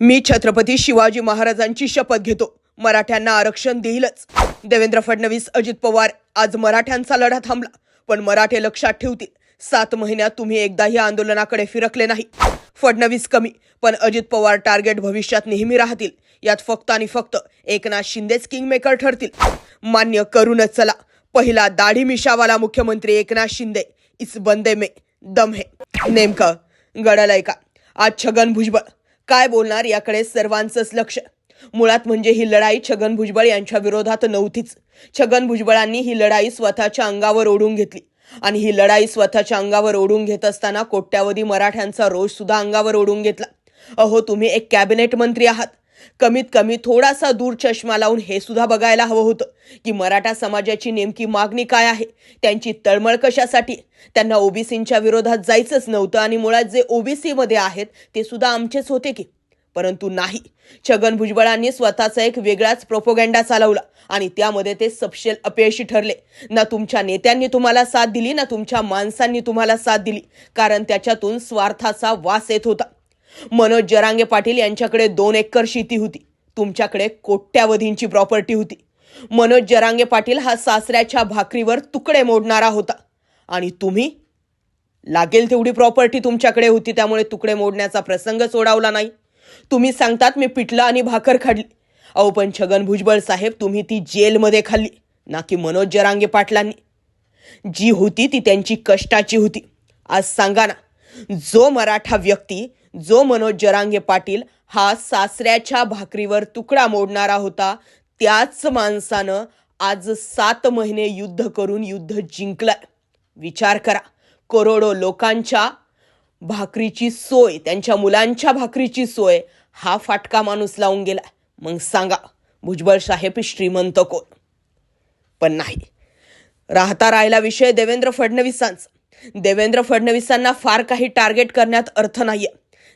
मी छत्रपती शिवाजी महाराजांची शपथ घेतो. मराठ्यांना आरक्षण देईलच. देवेंद्र फडणवीस अजित पवार आज मराठ्यांचा लढा थांबला. पण मराठे लक्षात ठेवतील सात महिन्यात तुम्ही एकदाही आंदोलनाकडे फिरकले नाही. फडणवीस कमी पण अजित पवार टार्गेट भविष्यात नेहमी राहतील. यात फक्त आणि फक्त एकनाथ शिंदेच किंगमेकर ठरतील. मान्य करूनच चला. पहिला दाढी मिशावाला मुख्यमंत्री एकनाथ शिंदे. इस बंदे मे दम है. नेमकं गडालय का? आज छगन भुजबळ काय बोलणार याकडे सर्वांचंच लक्ष. मुळात म्हणजे ही लढाई छगन भुजबळ यांच्या विरोधात नव्हतीच. छगन भुजबळांनी ही लढाई स्वतःच्या अंगावर ओढून घेतली. आणि ही लढाई स्वतःच्या अंगावर ओढून घेत असताना कोट्यावधी मराठ्यांचा रोष सुद्धा अंगावर ओढून घेतला. अहो तुम्ही एक कॅबिनेट मंत्री आहात. कमीत कमी थोडासा दूर चष्मा लावून हे सुद्धा बघायला हवं होतं. की मराठा समाजाची नेमकी मागणी काय आहे? त्यांची तळमळ कशासाठी? त्यांना ओबीसींच्या विरोधात जायचंच नव्हतं आणि मुळात जे ओबीसी मध्ये आहेत ते सुद्धा आमचेच होते की? परंतु नाही. छगन भुजबळांनी स्वतःचा एक वेगळाच प्रोपोगँडा चालवला आणि त्यामध्ये ते सपशेल अपयशी ठरले. ना तुमच्या नेत्यांनी तुम्हाला साथ दिली ना तुमच्या माणसांनी तुम्हाला साथ दिली. कारण त्याच्यातून स्वार्थाचा वास येत होता. मनोज जरांगे पाटील यांच्याकडे दोन एकर शेती होती. तुमच्याकडे कोट्यावधींची प्रॉपर्टी होती. मनोज जरांगे पाटील हा सासऱ्याच्या भाकरीवर तुकडे मोडणारा होता. आणि तुम्ही? लागेल तेवढी प्रॉपर्टी तुमच्याकडे होती त्यामुळे तुकडे मोडण्याचा प्रसंग सोडावला नाही. तुम्ही सांगतात मी पिठलं आणि भाकर खाल्ली. अहो पण छगन भुजबळ साहेब तुम्ही ती जेलमध्ये खाल्ली ना की मनोज जरांगे पाटलांनी. जी होती ती त्यांची कष्टाची होती. आज सांगा ना जो मराठा व्यक्ती जो मनोज जरांगे पाटील हा सासऱ्याच्या भाकरीवर तुकडा मोडणारा होता त्याच माणसानं आज सात महिने युद्ध करून युद्ध जिंकलाय. विचार करा करोडो लोकांच्या भाकरीची सोय त्यांच्या मुलांच्या भाकरीची सोय हा फाटका माणूस लावून गेला मग सांगा भुजबळ साहेब श्रीमंत कोण? पण नाही. राहता राहिला विषय देवेंद्र फडणवीसांचा. देवेंद्र फडणवीसांना फार काही टार्गेट करण्यात अर्थ नाहीये.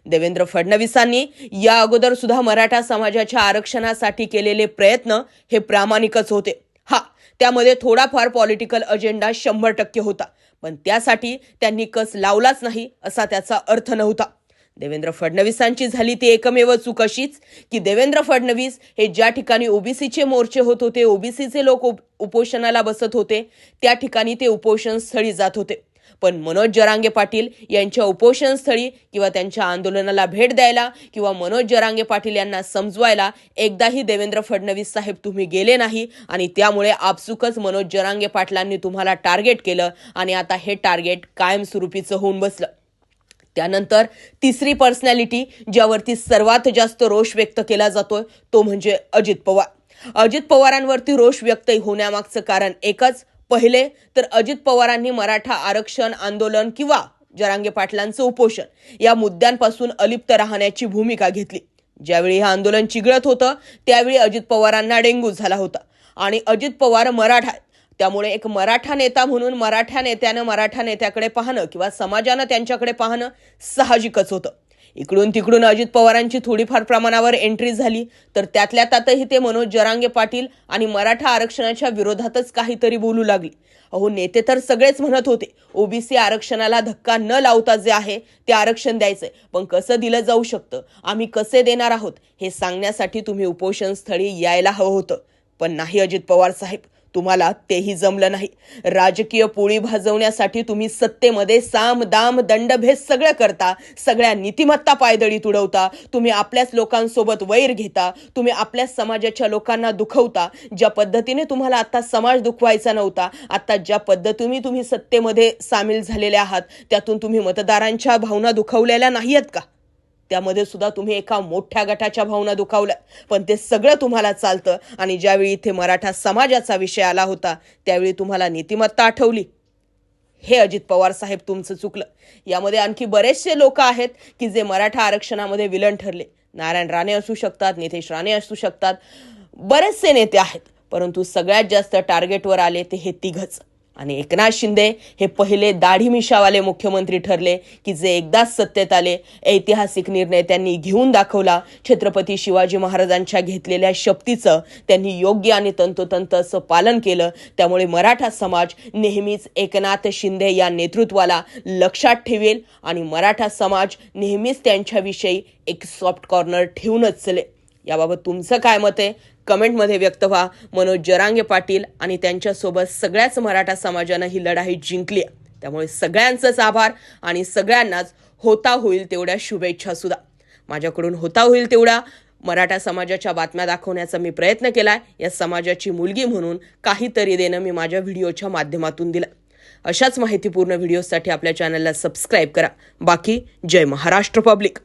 देवेंद्र फडणवीसांनी या अगोदर सुद्धा मराठा समाजाच्या आरक्षणासाठी केलेले प्रयत्न हे प्रामाणिकच होते. हा त्यामध्ये थोडाफार पॉलिटिकल अजेंडा शंभर टक्के होता. पण त्यासाठी त्यांनी कस लावलाच नाही असा त्याचा अर्थ नव्हता. देवेंद्र फडणवीसांची झाली ती एकमेव चूक अशीच की देवेंद्र फडणवीस हे ज्या ठिकाणी ओबीसीचे मोर्चे होत होते ओबीसीचे लोक उप- उपोषणाला बसत होते त्या ठिकाणी ते उपोषण स्थळी जात होते. पण मनोज जरांगे पाटील यांच्या उपोषण स्थळी किंवा त्यांच्या आंदोलनाला भेट द्यायला किंवा मनोज जरांगे पाटील यांना समजवायला एकदाही देवेंद्र फडणवीस साहेब तुम्ही गेले नाही आणि त्यामुळे आपसुकच मनोज जरांगे पाटलांनी तुम्हाला टार्गेट केलं आणि आता हे टार्गेट कायमस्वरूपीचं होऊन बसलं. त्यानंतर तिसरी पर्सनॅलिटी ज्यावरती सर्वात जास्त रोष व्यक्त केला जातोय तो म्हणजे अजित पवार. अजित पवारांवरती रोष व्यक्त होण्यामागचं कारण एकच पहिले तर अजित पवारांनी मराठा आरक्षण आंदोलन किंवा जरांगे पाटलांचं उपोषण या मुद्द्यांपासून अलिप्त राहण्याची भूमिका घेतली. ज्यावेळी हे आंदोलन चिघळत होतं त्यावेळी अजित पवारांना डेंग्यू झाला होता. आणि अजित पवार मराठा आहेत. त्यामुळे एक मराठा नेता म्हणून मराठा नेत्यानं मराठा नेत्याकडे पाहणं किंवा समाजानं त्यांच्याकडे पाहणं साहजिकच होतं. इकडून तिकडून अजित पवारांची थोडीफार प्रमाणावर एंट्री झाली. तर त्यातल्या त्यातही ते मनोज जरांगे पाटील आणि मराठा आरक्षणाच्या विरोधातच काहीतरी बोलू लागले. अहो नेते तर सगळेच म्हणत होते ओबीसी आरक्षणाला धक्का न लावता जे आहे ते आरक्षण द्यायचंय. पण कसं दिलं जाऊ शकतं? आम्ही कसे देणार आहोत? हे सांगण्यासाठी तुम्ही उपोषण स्थळी यायला हवं होतं. पण नाही अजित पवार साहेब. तुम्हाला तेही जमलं नाही. राजकीय पोळी भाजवण्यासाठी तुम्ही सत्तेमध्ये साम दाम दंडभेद सगळं करता सगळ्या नीतिमत्ता पायदळी तुडवता तुम्ही आपल्याच लोकांसोबत वैर घेता तुम्ही आपल्याच समाजाच्या लोकांना दुखवता ज्या पद्धतीने तुम्हाला आता समाज दुखवायचा नव्हता आता ज्या पद्धतीने तुम्ही सत्तेमध्ये सामील झालेले आहात त्यातून तुम्ही मतदारांच्या भावना दुखवलेल्या नाही आहेत का? त्यामध्ये सुद्धा तुम्ही एका मोठ्या गटाच्या भावना दुखावल्या. पण ते सगळं तुम्हाला चालतं. आणि ज्यावेळी इथे मराठा समाजाचा विषय आला होता त्यावेळी तुम्हाला नीतिमत्ता आठवली. हे अजित पवार साहेब तुमचं चुकलं. यामध्ये आणखी बरेचसे लोक आहेत की जे मराठा आरक्षणामध्ये विलन ठरले. नारायण राणे असू शकतात नितेश राणे असू शकतात. बरेचसे नेते आहेत. परंतु सगळ्यात जास्त टार्गेटवर आले ते हे तिघच. आणि एकनाथ शिंदे हे पहिले दाढी मिशावाले मुख्यमंत्री ठरले की जे एकदाच सत्तेत आले ऐतिहासिक निर्णय त्यांनी घेऊन दाखवला. छत्रपती शिवाजी महाराजांच्या घेतलेल्या शक्तीचं त्यांनी योग्य आणि तंतोतंत असं पालन केलं. त्यामुळे मराठा समाज नेहमीच एकनाथ शिंदे या नेतृत्वाला लक्षात ठेवेल आणि मराठा समाज नेहमीच त्यांच्याविषयी एक सॉफ्ट कॉर्नर ठेवूनच चले याबाबत तुमचं काय मत आहे? कमेंटमध्ये व्यक्त व्हा. मनोज जरांगे पाटील आणि त्यांच्यासोबत सगळ्याच मराठा समाजानं ही लढाई जिंकली आहे. त्यामुळे सगळ्यांचंच आभार आणि सगळ्यांनाच होता होईल तेवढ्या शुभेच्छा सुद्धा. माझ्याकडून होता होईल तेवढा. मराठा समाजाच्या बातम्या दाखवण्याचा मी प्रयत्न केला या समाजाची मुलगी म्हणून काहीतरी देणं मी माझ्या व्हिडिओच्या माध्यमातून दिलं. अशाच माहितीपूर्ण व्हिडिओसाठी आपल्या चॅनलला सबस्क्राईब करा. बाकी जय महाराष्ट्र पब्लिक.